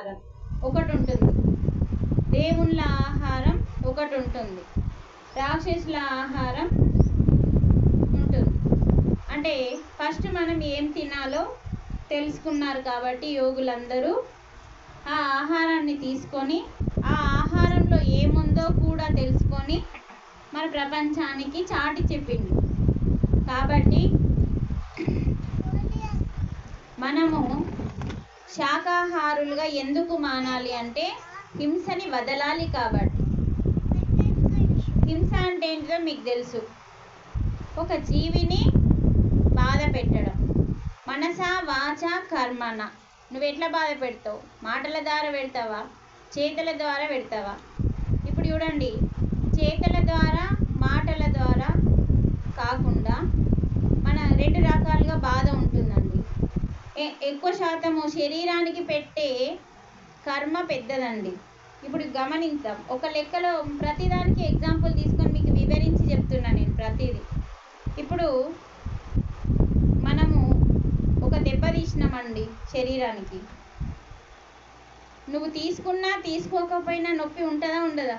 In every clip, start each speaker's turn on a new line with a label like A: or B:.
A: ఆహారం ఒకటి ఉంటుంది దేవుళ్ళ ఆహారం ఒకటి ఉంటుంది రాక్షసుల ఆహారం ఉంటుంది. అంటే ఫస్ట్ మనం ఏం తినాలో తెలుసుకున్నారు కాబట్టి యోగులందరూ ఆ ఆహారాన్ని తీసుకొని ఆ ఆహారంలో ఏముందో కూడా తెలుసుకొని మన ప్రపంచానికి చాటి చెప్పింది. కాబట్టి మనము శాకాహారులుగా ఎందుకు మానాలి అంటే హింసని వదలాలి కాబట్టి. హింస అంటే ఏంటో మీకు తెలుసు. ఒక జీవిని బాధ పెట్టడం. మనస వాచ కర్మన. నువ్వు ఎట్లా బాధ పెడతావు? మాటల ద్వారా పెడతావా? చేతుల ద్వారా పెడతావా? ఇప్పుడు చూడండి చేతుల ద్వారా మాటల ద్వారా కాకుండా మన రెండు రకాలుగా బాధ ఉంటుందండి ఎ- ఎక్కువ శాతము శరీరానికి పెట్టే కర్మ పెద్దదండి. ఇప్పుడు గమనిద్దాం ఒక లెక్కలో ప్రతిదానికి ఎగ్జాంపుల్ తీసుకొని మీకు వివరించి చెప్తున్నా నేను ప్రతిదీ. ఇప్పుడు మనము ఒక దెబ్బ తీసినామండి శరీరానికి. నువ్వు తీసుకున్నా తీసుకోకపోయినా నొప్పి ఉంటుందా ఉండదా?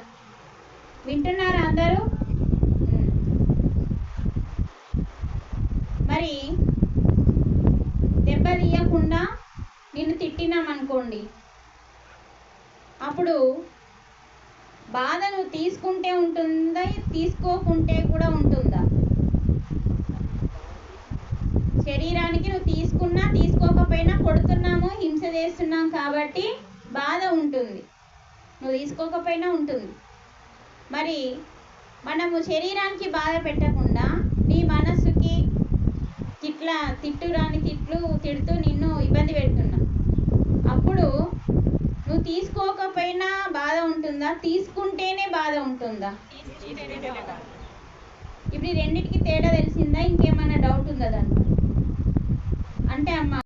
A: వింటున్నారా అందరూ ఉమ్. మరి దెబ్బ నిన్ను తిట్టినామనుకోండి. అప్పుడు బాధ నువ్వు తీసుకుంటే ఉంటుందా తీసుకోకుంటే కూడా ఉంటుందా? శరీరానికి నువ్వు తీసుకున్నా తీసుకోకపోయినా కొడుతున్నాము హింస చేస్తున్నాం కాబట్టి బాధ ఉంటుంది. నువ్వు తీసుకోకపోయినా ఉంటుంది. మరి మనము శరీరానికి బాధ పెట్టకుండా నీ మనస్సుకి ఇట్లా తిట్టురాని తిడుతూ నిన్ను ఇబ్బంది పెడుతున్నా. అప్పుడు నువ్వు తీసుకోకపోయినా బాధ ఉంటుందా? తీసుకుంటేనే బాధ ఉంటుందా? ఇప్పుడు రెండిటికి తేడా తెలిసిందా?